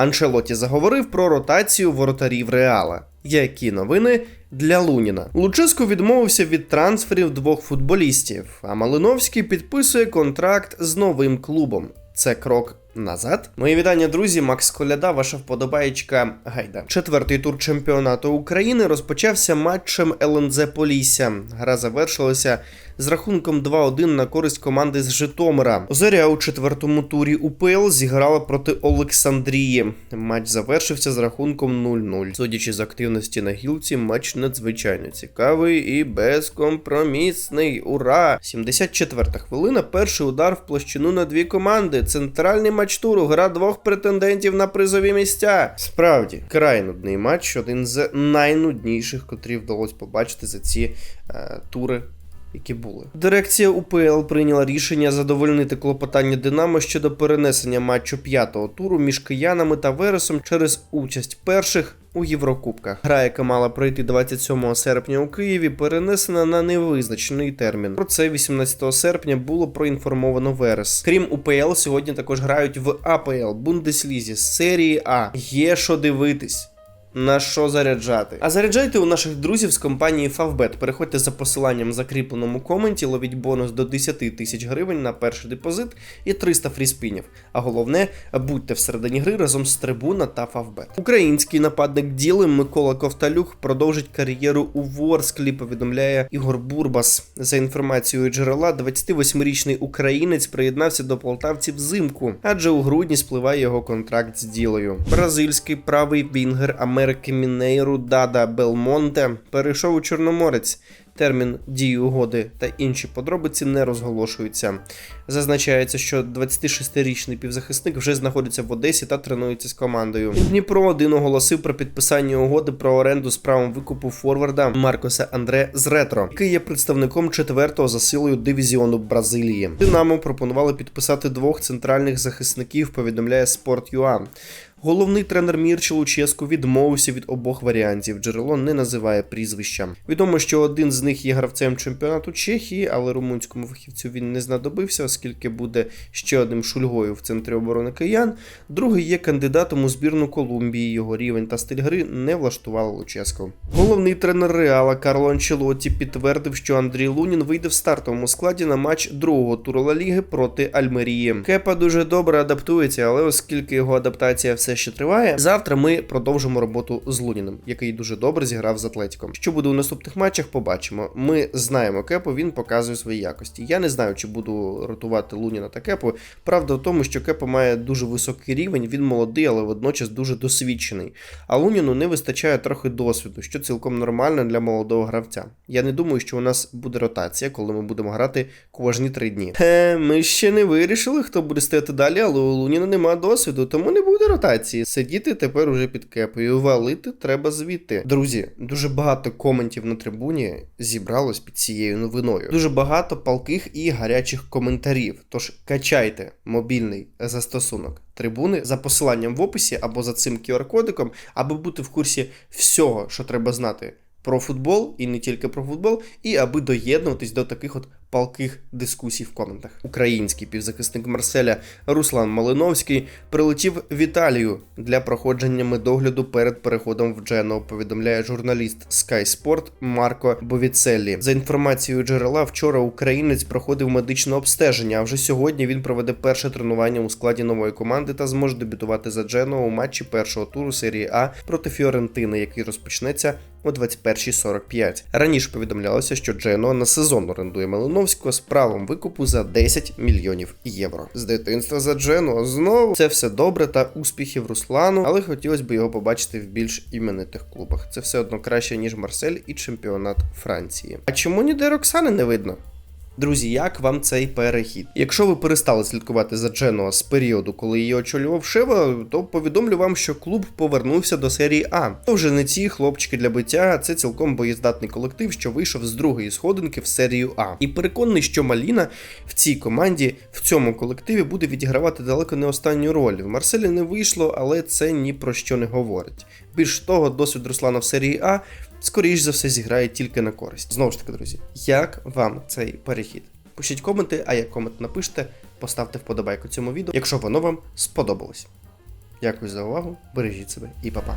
Анчелоті заговорив про ротацію воротарів Реала. Які новини для Луніна? Луческо відмовився від трансферів двох футболістів, а Малиновський підписує контракт з новим клубом. Це крок назад. Мої вітання, друзі. Макс Коляда, ваша вподобаєчка Гайда. Четвертий тур чемпіонату України розпочався матчем ЛНЗ Полісся. Гра завершилася з рахунком 2-1 на користь команди з Житомира. Зоря у четвертому турі УПЛ зіграла проти Олександрії. Матч завершився з рахунком 0-0. Судячи з активності на гілці, матч надзвичайно цікавий і безкомпромісний. Ура! 74-та хвилина. Перший удар в площину на дві команди. Центральний матч туру. Гра двох претендентів на призові місця. Справді, край нудний матч, один з найнудніших, котрі вдалося побачити за ці е, тури які були. Дирекція УПЛ прийняла рішення задовольнити клопотання Динамо щодо перенесення матчу п'ятого туру між киянами та Вересом через участь перших. У Єврокубках гра, яка мала пройти 27 серпня у Києві, перенесена на невизначений термін. Про це 18 серпня було проінформовано Верес. Крім УПЛ, сьогодні також грають в АПЛ Бундеслізі з серії А. Є що дивитись. На що заряджати? А заряджайте у наших друзів з компанії Favbet. Переходьте за посиланням в закріпленому коменті, ловіть бонус до 10 тисяч гривень на перший депозит і 300 фріспінів. А головне, будьте всередині гри разом з Трибуна та Favbet. Український нападник діли Микола Ковталюк продовжить кар'єру у Ворсклі. Повідомляє Ігор Бурбас. За інформацією джерела, 28-річний українець приєднався до полтавців взимку, адже у грудні спливає його контракт з ділою. Бразильський правий вінгер Америки Мінейру Дада Белмонте перейшов у Чорноморець. Термін дії угоди та інші подробиці не розголошуються. Зазначається, що 26-річний півзахисник вже знаходиться в Одесі та тренується з командою. Дніпро один оголосив про підписання угоди про оренду з правом викупу форварда Маркоса Андре з ретро, який є представником четвертого за силою дивізіону Бразилії. Динамо пропонували підписати двох центральних захисників. Повідомляє Sport.ua. Головний тренер Мірче Луческу відмовився від обох варіантів. Джерело не називає прізвища. Відомо, що один з них є гравцем чемпіонату Чехії, але румунському фахівцю він не знадобився, оскільки буде ще одним шульгою в центрі оборони киян. Другий є кандидатом у збірну Колумбії. Його рівень та стиль гри не влаштували Луческу. Головний тренер Реала Карло Анчелотті підтвердив, що Андрій Лунін вийде в стартовому складі на матч другого туру Ла Ліги проти Альмерії. Кепа дуже добре адаптується, але оскільки його адаптація все ще триває, завтра ми продовжимо роботу з Луніним, який дуже добре зіграв з Атлетіком. Що буде у наступних матчах, побачимо. Ми знаємо Кепу, він показує свої якості. Я не знаю, чи буду ротувати Луніна та Кепу. Правда в тому, що Кепа має дуже високий рівень, він молодий, але водночас дуже досвідчений. А Луніну не вистачає трохи досвіду, що цілком нормально для молодого гравця. Я не думаю, що у нас буде ротація, коли ми будемо грати кожні три дні. Ми ще не вирішили, хто буде стояти далі, але у Луніна немає досвіду, тому не буде ротації. Сидіти тепер уже під кепою. Валити треба звідти. Друзі, дуже багато коментів на трибуні зібралось під цією новиною. Дуже багато палких і гарячих коментарів. Тож качайте мобільний застосунок трибуни за посиланням в описі або за цим QR-кодиком, аби бути в курсі всього, що треба знати. Про футбол і не тільки про футбол, і аби доєднуватись до таких от палких дискусій в коментах. Український півзахисник Марселя Руслан Малиновський прилетів в Італію для проходження медогляду перед переходом в Джено. Повідомляє журналіст Sky Sport Марко Бовіцеллі. За інформацією джерела, вчора українець проходив медичне обстеження. А вже сьогодні він проведе перше тренування у складі нової команди та зможе дебютувати за Джено у матчі першого туру серії А проти Фіорентини, який розпочнеться о 21.45. Раніше повідомлялося, що Джено на сезон орендує Малиновського з правом викупу за 10 мільйонів євро. З дитинства за Джену знову це все добре та успіхів Руслану, але хотілося б його побачити в більш іменитих клубах. Це все одно краще ніж Марсель і чемпіонат Франції. А чому ніде Роксани не видно? Друзі, як вам цей перехід? Якщо ви перестали слідкувати за Дженуа з періоду, коли її очолював Шева, то повідомлю вам, що клуб повернувся до серії А. То вже не ці хлопчики для биття, це цілком боєздатний колектив, що вийшов з другої сходинки в серію А. І переконаний, що Маліна в цій команді, в цьому колективі буде відігравати далеко не останню роль. В Марселі не вийшло, але це ні про що не говорить. Більш того, досвід Руслана в серії А скоріш за все зіграє тільки на користь. Знову ж таки, друзі, як вам цей перехід? Пишіть коменти, а як комент напишете, поставте вподобайку цьому відео, якщо воно вам сподобалось. Дякую за увагу, бережіть себе і па-па.